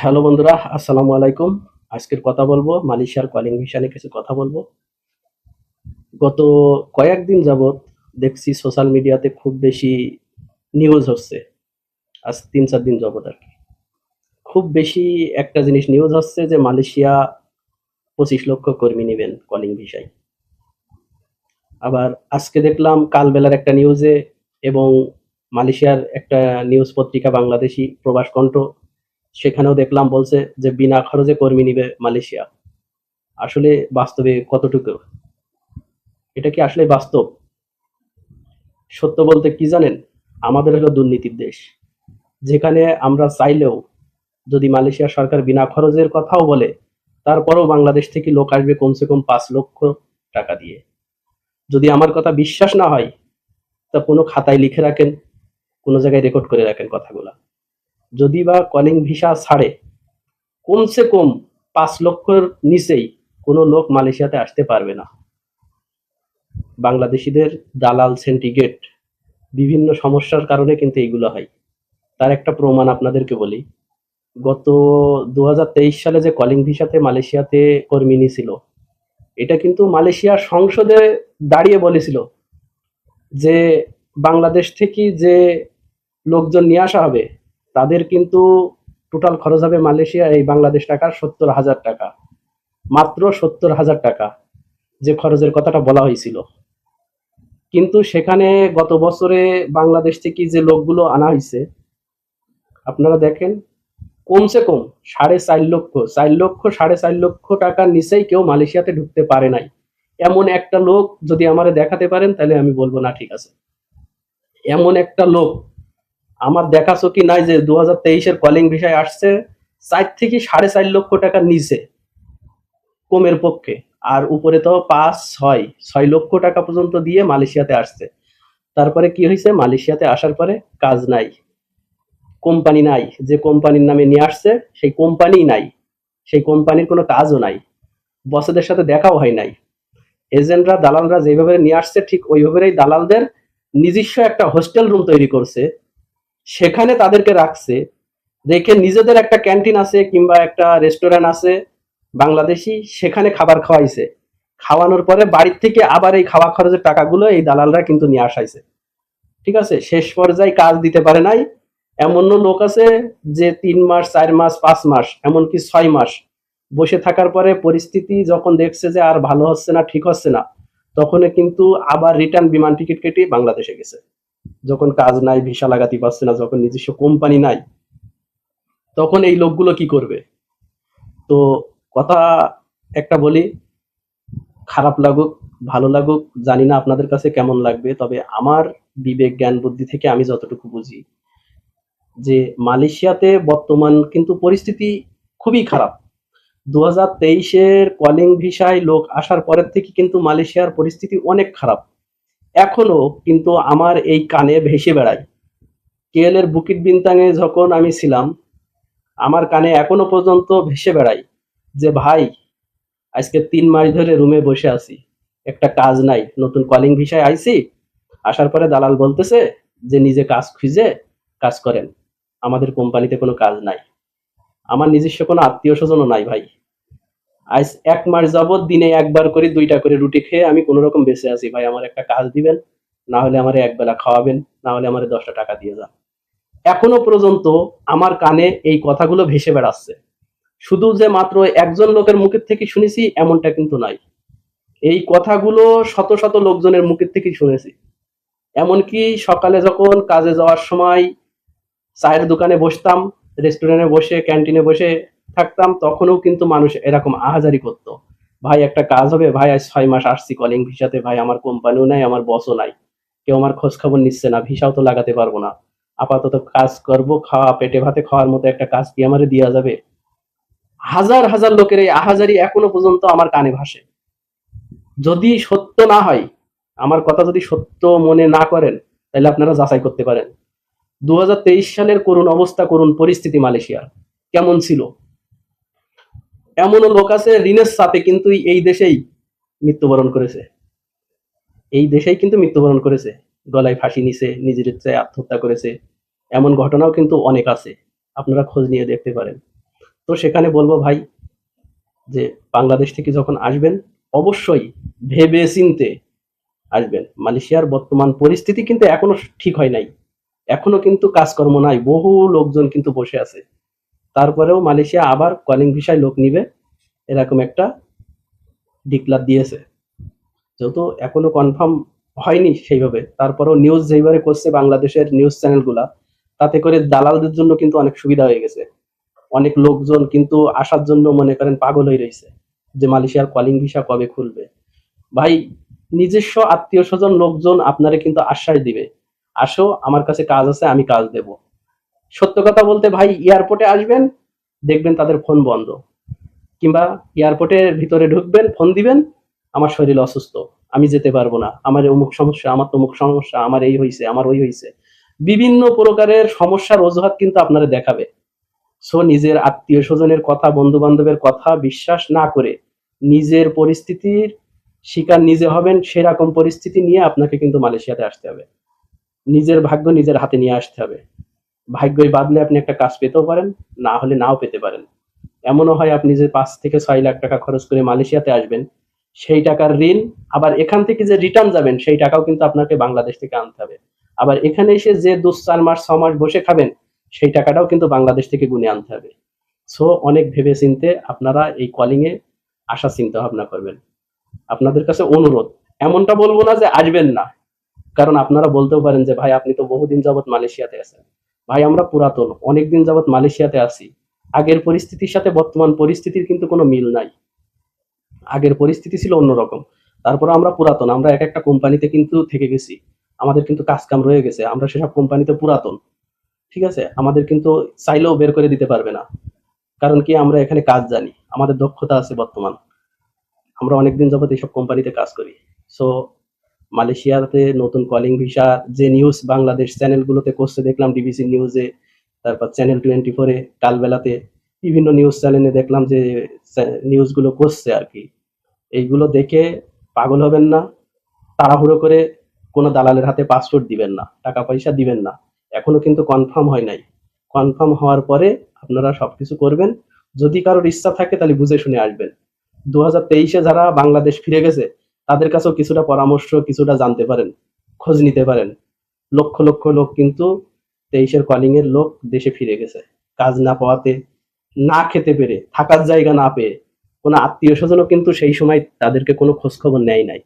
Hello বন্ধুরা, আসসালামু আলাইকুম। আজকের কথা বলব, মালয়েশিয়ার কলিং ভিসা কিছু কথা বলব। গত কয়েকদিন যাবৎ দেখছি সোশ্যাল মিডিয়াতে খুব বেশি নিউজ হচ্ছে। আজ তিন চার দিন যাবৎ আর কি। খুব বেশি একটা জিনিস নিউজ হচ্ছে যে মালয়েশিয়া পঁচিশ লক্ষ কর্মী নেবেন কলিং ভিসায়। আবার আজকে দেখলাম কালবেলার একটা নিউজে এবং মালয়েশিয়ার একটা নিউজ পত্রিকা বাংলাদেশি প্রবাস কণ্ঠ সেখানেও দেখলাম বলছে যে বিনা খরচে কর্মী নিবে মালয়েশিয়া। আসলে বাস্তবে কতটুকু? এটা কি আসলে বাস্তব? সত্য বলতে কি জানেন? আমাদের হলো দুর্নীতির দেশ। যেখানে আমরা চাইলেও যদি মালয়েশিয়া সরকার বিনা খরচের কথাও বলে, তারপরেও বাংলাদেশ থেকে লোক আসবে কমসে কম পাঁচ লক্ষ টাকা দিয়ে। যদি আমার কথা বিশ্বাস না হয়, তা কোনো খাতায় লিখে রাখেন, কোনো জায়গায় রেকর্ড করে রাখেন কথাগুলা। যদি বা কলিং ভিসা ছাড়ে, কমসে কম পাঁচ লক্ষর নিচেই কোনো লোক মালয়েশিয়াতে আসতে পারবে না। বাংলাদেশিদের দালাল সেন্টিগেট বিভিন্ন সমস্যার কারণে কিন্তু এইগুলো হয়। তার একটা প্রমাণ আপনাদেরকে বলি। গত দু হাজার তেইশ সালে যে কলিং ভিসাতে মালয়েশিয়াতে কর্মী নিয়েছিল এটা কিন্তু মালয়েশিয়ার সংসদে দাঁড়িয়ে বলেছিল যে বাংলাদেশ থেকে যে লোকজন নিয়ে আসা হবে তাদের কিন্তু টোটাল খরচ হবে মালয়েশিয়া, এই বাংলাদেশ টাকার সত্তর হাজার টাকা। মাত্র সত্তর হাজার টাকা, যে খরচের কথাটা বলা হয়েছিল। কিন্তু সেখানে গত বছরে বাংলাদেশ থেকে যে লোকগুলো আনা হয়েছে, আপনারা দেখেন, কমসে কম সাড়ে চার লক্ষ চার লক্ষ, সাড়ে চার লক্ষ টাকার নিচেই কেউ মালয়েশিয়াতে ঢুকতে পারে নাই। এমন একটা লোক যদি আমারে দেখাতে পারেন, তাহলে আমি বলব, না, ঠিক আছে। এমন একটা লোক আমার দেখা চোখি নাই যে দু হাজার তেইশের কলিং বিষয় আসছে চার থেকে সাড়ে চার লক্ষ টাকার নিচে, কমের পক্ষে। আর উপরে তো পাঁচ, ছয় ছয় লক্ষ টাকা পর্যন্ত দিয়ে মালয়েশিয়াতে আসছে। তারপরে কি হয়েছে? মালয়েশিয়াতে আসার পরে কাজ নাই। কোম্পানি নাই। যে কোম্পানির নামে নিয়ে আসছে, সেই কোম্পানি নাই। সেই কোম্পানির কোনো কাজও নাই। বসেদের সাথে দেখাও হয় নাই। এজেন্টরা, দালালরা যেভাবে নিয়ে আসছে, ঠিক ওইভাবেই দালালদের নিজস্ব একটা হোস্টেল রুম তৈরি করছে। সেখানে তাদেরকে রাখছে। রেখে নিজেদের একটা ক্যান্টিন আছে কিংবা একটা রেস্টুরেন্ট আছে বাংলাদেশি, সেখানে খাবার খাওয়াইছে। খাওয়ানোর পরে বাড়ির থেকে আবার এই খাওয়া খরচের টাকাগুলো এই দালালরা কিন্তু নিয়ে আসাইছে। ঠিক আছে? শেষ পর্যায়ে কাজ দিতে পারে নাই। এমন লোক আছে যে তিন মাস, চার মাস, পাঁচ মাস, এমনকি ছয় মাস বসে থাকার পরে পরিস্থিতি যখন দেখছে যে আর ভালো হচ্ছে না, ঠিক হচ্ছে না তখন কিন্তু আবার রিটার্ন বিমান টিকিট কেটে বাংলাদেশে গেছে। যখন কাজ নাই, ভিসা লাগাতে পারছে না, যখন নিজস্ব কোম্পানি নাই, তখন এই লোকগুলো কি করবে? তো কথা একটা বলি, খারাপ লাগুক, ভালো লাগুক, জানি না আপনাদের কাছে কেমন লাগবে, তবে আমার বিবেক, জ্ঞান, বুদ্ধি থেকে আমি যতটুকু বুঝি, যে মালয়েশিয়াতে বর্তমান কিন্তু পরিস্থিতি খুবই খারাপ। দু হাজার তেইশের কলিং ভিসায় লোক আসার পরের থেকে কিন্তু মালয়েশিয়ার পরিস্থিতি অনেক খারাপ। এখনও কিন্তু আমার এই কানে ভেসে বেড়ায়। কেএলের বুকিট বিনতাঙে যখন আমি ছিলাম, আমার কানে এখনও পর্যন্ত ভেসে বেড়ায় যে, ভাই, আজকে তিন মাস ধরে রুমে বসে আছি, একটা কাজ নাই, নতুন কলিং ভিসায় আইছি, আসার পরে দালাল বলতেছে যে, নিজে কাজ খুঁজে কাজ করেন, আমাদের কোম্পানিতে কোনো কাজ নাই। আমার নিজস্ব কোনো আত্মীয় স্বজনও নাই ভাই। আজ এক মাস যাবত দিনে একবার করে দুইটা করে রুটি খেয়ে আমি কোনো রকম বেঁচে আছি। ভাই, আমার একটা কাজ দিবেন, না হলে আমার একবেলা খাওয়াবেন, না হলে আমার দশটা টাকা দিয়ে যান। এখনও পর্যন্ত আমার কানে এই কথাগুলো ভেসে বেড়াচ্ছে। শুধু যে মাত্র একজন লোকের মুখের থেকে শুনেছি, এমনটা কিন্তু নাই। এই কথাগুলো শত শত লোকজনের মুখের থেকে শুনেছি। এমনকি সকালে যখন কাজে যাওয়ার সময় চায়ের দোকানে বসতাম, রেস্টুরেন্টে বসে, ক্যান্টিনে বসে থাকতাম, তখনও কিন্তু মানুষ এরকম আহাজারি করতো। ভাই, একটা কাজ হবে, ভাই, আজ ছয় মাস আসছি কলিং ভিসাতে, ভাই, আমার কোম্পানিও নাই, আমার বসও নাই। কেউ আমার খোঁজ খবর নিচ্ছে না, ভিসাও তো লাগাতে পারব না। আপাতত কাজ করব, খাওয়া, পেটে ভাতে খাওয়ার মতো একটা কাজ কি আমারে দেওয়া যাবে? হাজার হাজার লোকের এই আহাজারি এখনও পর্যন্ত আমার কানে ভাসে। যদি সত্য না হয়, আমার কথা যদি সত্য মনে না করেন, তাহলে আপনারা যাচাই করতে পারেন। দু হাজার তেইশ সালের করুণ অবস্থা, করুণ পরিস্থিতি মালয়েশিয়ার। কেমন ছিল? এমনও লোক আছে, ঋণের সাথে কিন্তু এই দেশেই মৃত্যুবরণ করেছে। এই দেশেই কিন্তু মৃত্যুবরণ করেছে। গলায় ফাঁসি নিছে, নিজের ইচ্ছায় আত্মহত্যা করেছে। এমন ঘটনাও কিন্তু অনেক আছে। আপনারা খোঁজ নিয়ে দেখতে পারেন। তো সেখানে বলব ভাই, যে বাংলাদেশ থেকে যখন আসবেন, অবশ্যই ভেবে চিনতে আসবেন। মালয়েশিয়ার বর্তমান পরিস্থিতি কিন্তু এখনও ঠিক হয় নাই। এখনও কিন্তু কাজকর্ম নাই। বহু লোকজন কিন্তু বসে আছে। তারপরেও মালয়েশিয়া আবার কলিং ভিসায় লোক নিবে, এরকম একটা ডিক্লার দিয়েছে। যেহেতু এখনও কনফার্ম হয়নি সেইভাবে, তারপরেও নিউজ যেইভাবে করছে বাংলাদেশের নিউজ চ্যানেলগুলা তাতে করে দালালদের জন্য কিন্তু অনেক সুবিধা হয়ে গেছে। অনেক লোকজন কিন্তু আসার জন্য মনে করেন পাগল হয়ে রয়েছে যে মালয়েশিয়ার কলিং ভিসা কবে খুলবে। ভাই, নিজস্ব আত্মীয় স্বজন লোকজন আপনারে কিন্তু আশ্বাস দিবে, আসো, আমার কাছে কাজ আছে, আমি কাজ দেব। সত্য কথা বলতে ভাই এয়ারপোর্টে আসবেন, দেখবেন তাদের ফোন বন্ধ। কিংবা এয়ারপোর্টের ভিতরে ঢুকবেন, ফোন দিবেন, আমার শরীর অসুস্থ, আমি যেতে পারব না, আমার অমুক সমস্যা, আমার তমুক সমস্যা, আমার এই হয়েছে আমার ওই হয়েছে বিভিন্ন প্রকারের সমস্যার অজুহাত কিন্তু আপনারা দেখাবে। সো নিজের আত্মীয় স্বজনের কথা বন্ধু বান্ধবের কথা বিশ্বাস না করে নিজের পরিস্থিতির শিকার নিজে হবেন, সেরকম পরিস্থিতি নিয়ে আপনাকে কিন্তু মালয়েশিয়াতে আসতে হবে। নিজের ভাগ্য নিজের হাতে নিয়ে আসতে হবে। ভাগ্যই বাদলে আপনি একটা কাজ পেতেও পারেন, না হলে নাও পেতে পারেন। এমনও হয় আপনি যে পাঁচ থেকে ছয় লাখ টাকা খরচ করে মালয়েশিয়াতে আসবেন, সেই টাকার ঋণ, আবার এখান থেকে যে রিটার্ন যাবেন, সেই টাকাও কিন্তু আপনাকে বাংলাদেশ থেকে আনতে হবে। আবার এখানে এসে যে দু চার মাস, ছ মাস বসে খাবেন, সেই টাকাটাও কিন্তু বাংলাদেশ থেকে গুনে আনতে হবে। সো অনেক ভেবে চিনতে আপনারা এই কলিং এ আসা চিন্তা ভাবনা করবেন। আপনাদের কাছে অনুরোধ, এমনটা বলব না যে আসবেন না। কারণ আপনারা বলতেও পারেন যে, ভাই, আপনি তো বহুদিন যাবত মালয়েশিয়াতে আছেন। ভাই, আমরা পুরাতন, অনেকদিন যাবত মালয়েশিয়াতে আছি। আগের পরিস্থিতির সাথে বর্তমান পরিস্থিতির কিন্তু কোনো মিল নাই। আগের পরিস্থিতি ছিল অন্যরকম। তারপর আমরা পুরাতন, আমরা এক একটা কোম্পানিতে কিন্তু থেকে গেছি। আমাদের কিন্তু কাজ কাম রয়ে গেছে, আমরা সেসব কোম্পানিতে পুরাতন। ঠিক আছে? আমাদের কিন্তু চাইলেও বের করে দিতে পারবে না। কারণ কি, আমরা এখানে কাজ জানি, আমাদের দক্ষতা আছে বর্তমান। আমরা অনেকদিন যাবত এইসব কোম্পানিতে কাজ করি। সো মালয়েশিয়াতে নতুন কলিং ভিসা যে নিউজ বাংলাদেশ চ্যানেলগুলোতে করছে, দেখলাম ডিবিসি নিউজে তারপর চ্যানেল টোয়েন্টি ফোরে কালবেলাতে বিভিন্ন নিউজ চ্যানেলে দেখলাম যে নিউজগুলো করছে আর কি। এইগুলো দেখে পাগল হবেন না, তাড়াহুড়ো করে কোনো দালালের হাতে পাসপোর্ট দিবেন না, টাকা পয়সা দিবেন না। এখনও কিন্তু কনফার্ম হয় নাই। কনফার্ম হওয়ার পরে আপনারা সবকিছু করবেন। যদি কারোর ইচ্ছা থাকে তাহলে বুঝে শুনে আসবেন। দু হাজার তেইশে যারা বাংলাদেশ ফিরে গেছে তাদের কাছেও কিছুটা পরামর্শ, কিছুটা জানতে পারেন, খোঁজ নিতে পারেন। লক্ষ লক্ষ লোক কিন্তু তেইশের কলিং এর লোক দেশে ফিরে গেছে। কাজ না পাওয়াতে, না খেতে পেরে, থাকার জায়গা না পেয়ে কোনো আত্মীয় স্বজনও কিন্তু সেই সময় তাদেরকে কোনো খোঁজখবর নেয় নাই।